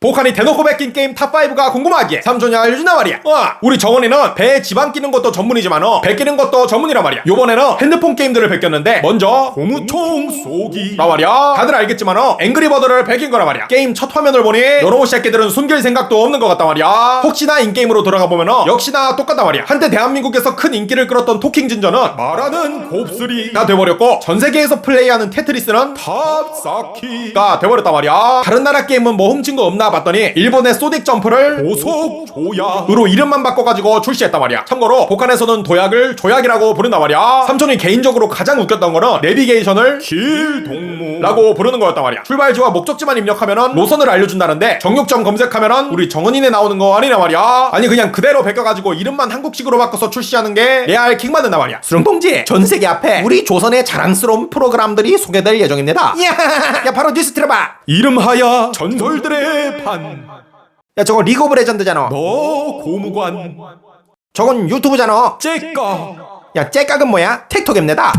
복한이 대놓고 베낀 게임 탑5가 궁금하기에 삼촌이 알려준단 말이야. 어, 우리 정원이는 배에 지방 끼는 것도 전문이지만 어, 배 끼는 것도 전문이란 말이야. 요번에는 핸드폰 게임들을 베꼈는데 먼저 고무총 쏘기 라 말이야. 다들 알겠지만 어, 앵그리버드를 베낀 거란 말이야. 게임 첫 화면을 보니 요런 새끼들은 숨길 생각도 없는 것 같단 말이야. 혹시나 인게임으로 돌아가 보면 어, 역시나 똑같단 말이야. 한때 대한민국에서 큰 인기를 끌었던 토킹 진저는 말하는 곱슬이가 돼버렸고 전 세계에서 플레이하는 테트리스는 탑사키가 돼버렸단 말이야. 다른 나라 게임은 뭐 훔친 거 없나 봤더니 일본의 소닉 점프를 보속 조약으로 이름만 바꿔가지고 출시했단 말이야. 참고로 북한에서는 도약을 조약이라고 부른단 말이야. 삼촌이 개인적으로 가장 웃겼던 거는 내비게이션을 길동무라고 부르는 거였단 말이야. 출발지와 목적지만 입력하면은 노선을 알려준다는데 정육점 검색하면은 우리 정은이네 나오는 거 아니란 말이야. 아니 그냥 그대로 베껴가지고 이름만 한국식으로 바꿔서 출시하는 게 레알 킹받는단 말이야. 수령동지 전 세계 앞에 우리 조선의 자랑스러운 프로그램들이 소개될 예정입니다. 야 바로 뉴스 들어봐. 이름하여 전설들의 판. 야 저거 리그 오브 레전드잖아. 너 고무관. 저건 유튜브잖아. 째까. 야 째깍은 뭐야? 틱톡입니다.